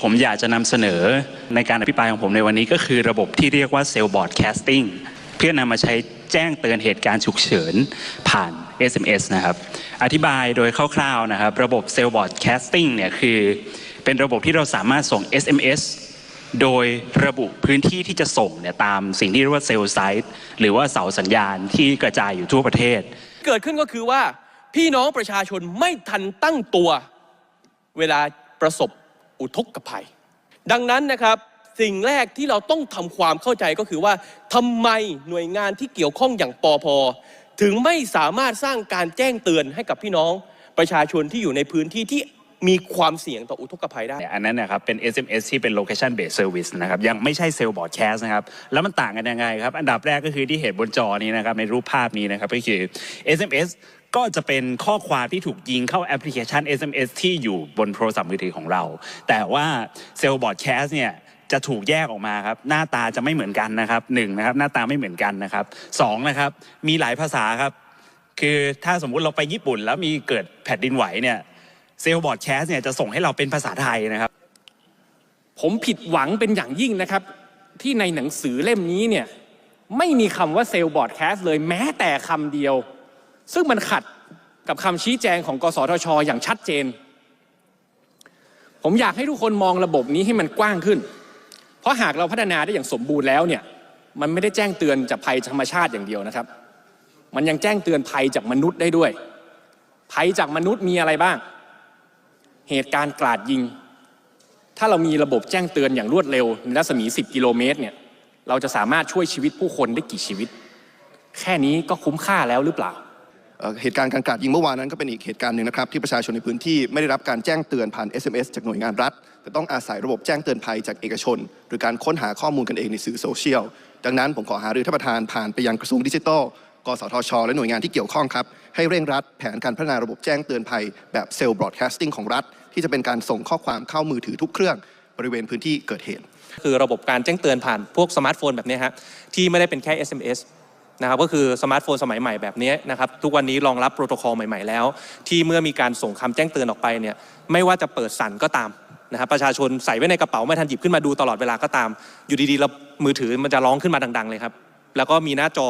ผมอยากจะนำเสนอในการอภิปรายของผมในวันนี้ก็คือระบบที่เรียกว่าเซลล์บอร์ดแคสติ้งเพื่อนำมาใช้แจ้งเตือนเหตุการณ์ฉุกเฉินผ่าน SMS นะครับ อธิบายโดยคร่าวๆนะครับ ระบบเซลล์บอร์ดแคสติ้งเนี่ยคือ เป็นระบบที่เราสามารถส่ง SMS โดยระบุพื้นที่ที่จะส่งเนี่ยตามสิ่งที่เรียกว่าเซลล์ไซต์หรือว่าเสาสัญญาณที่กระจายอยู่ทั่วประเทศ เกิดขึ้นก็คือว่าพี่น้องประชาชนไม่ทันตั้งตัว เวลาประสบ อุทกภัย ดังนั้นนะครับสิ่งแรกที่เราต้องทำความเข้าใจก็คือว่าทำไมหน่วยงานที่เกี่ยวข้องอย่างปอพถึงไม่สามารถสร้างการแจ้งเตือนให้กับพี่น้องประชาชนที่อยู่ในพื้นที่ที่ มีความเสี่ยงต่ออุทกภัยได้ อันนั้นนะครับเป็น SMS ที่เป็น location based service นะครับยังไม่ใช่เซลล์บอร์ดแคสนะครับแล้วมันต่างกันยังไงครับ อันดับแรกก็คือที่เห็นบนจอนี้นะครับในรูปภาพนี้นะครับก็คือ SMS ก็จะเป็นข้อความที่ถูกยิงเข้าแอปพลิเคชัน SMS ที่อยู่บนโทรศัพท์มือถือของเรา แต่ว่าเซลล์บอร์ดแคสเนี่ยจะถูกแยกออกมาครับหน้าตาจะไม่เหมือนกันนะครับหนึ่งนะครับหน้าตาไม่เหมือนกันนะครับสองนะครับมีหลายภาษาครับคือถ้าสมมุติเราไปญี่ปุ่นแล้วมีเกิดแผ่นดินไหวเนี่ย เซลล์บอร์ดแคสเนี่ยจะส่งให้เราเป็นภาษาไทยนะครับ ผมผิดหวังเป็นอย่างยิ่งนะครับ ที่ในหนังสือเล่มนี้เนี่ยไม่มีคำว่าเซลล์บอร์ดแคสเลยแม้แต่คำเดียว ซึ่งมันขัดกับคำชี้แจงของกสทช อย่างชัดเจน ผมอยากให้ทุกคนมองระบบนี้ให้มันกว้างขึ้น เพราะหากเราพัฒนาได้อย่างสมบูรณ์แล้วเนี่ยมันไม่ได้แจ้งเตือนจากภัยธรรมชาติอย่างเดียวนะครับ มันยังแจ้งเตือนภัยจากมนุษย์ได้ด้วย ภัยจากมนุษย์มีอะไรบ้าง เหตุการณ์กราดยิง ถ้าเรามีระบบแจ้งเตือนอย่างรวดเร็วในรัศมี 10 กิโลเมตรเนี่ยเราจะสามารถช่วยชีวิตผู้คนได้กี่ชีวิต แค่นี้ก็คุ้มค่าแล้วหรือเปล่าเอ่อเหตุการณ์การกราดยิงเมื่อวานนั้นก็เป็นอีกเหตุการณ์หนึ่งนะครับที่ประชาชนในพื้นที่ไม่ได้รับการแจ้งเตือนผ่าน SMS จากหน่วยงานรัฐ แต่ต้องอาศัยระบบแจ้งเตือนภัยจากเอกชน หรือการค้นหาข้อมูลกันเองในสื่อโซเชียล ดังนั้นผมขอหารือท่านประธานผ่านไปยังกระทรวงดิจิทัล กสทช และหน่วยงานที่เกี่ยวข้องครับ ให้เร่งรัดแผนการพัฒนาระบบแจ้งเตือนภัย แบบเซลล์บรอดแคสติ้งของรัฐ ที่จะเป็นการส่งข้อความเข้ามือถือทุกเครื่องบริเวณพื้นที่เกิดเหตุ คือระบบการแจ้งเตือนผ่านพวกสมาร์ทโฟนแบบนี้ฮะที่ไม่ได้เป็นแค่ SMS นะครับก็คือสมาร์ทโฟนสมัยใหม่แบบนี้นะครับทุกวันนี้รองรับโปรโตคอลใหม่ ๆ แล้ว ที่เมื่อมีการส่งคำแจ้งเตือนออกไปเนี่ยไม่ว่าจะเปิดสั่นก็ตามนะครับประชาชนใส่ไว้ในกระเป๋าไม่ทันหยิบขึ้นมาดูตลอดเวลาก็ตาม อยู่ดีๆแล้วมือถือมันจะร้องขึ้นมาดัง ๆ เลยครับ แล้วก็มีหน้าจอ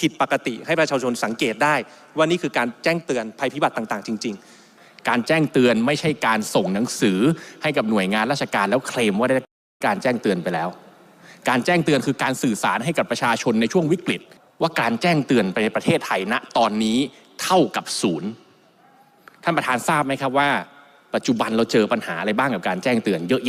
ผิดปกติให้ประชาชนสังเกตได้ว่านี่คือการแจ้งเตือนภัยพิบัติต่างๆ จริง ๆ การแจ้งเตือนไม่ใช่การส่งหนังสือให้กับหน่วยงานราชการแล้วเคลมว่าได้การแจ้งเตือนไปแล้ว การแจ้งเตือนคือการสื่อสารให้กับประชาชนในช่วงวิกฤต ว่าการแจ้งเตือนไปในประเทศไทยณตอนนี้เท่ากับศูนย์ท่านประธานทราบไหมครับว่า ปัจจุบันเราเจอปัญหาอะไรบ้างกับการแจ้งเตือนเยอะแยะ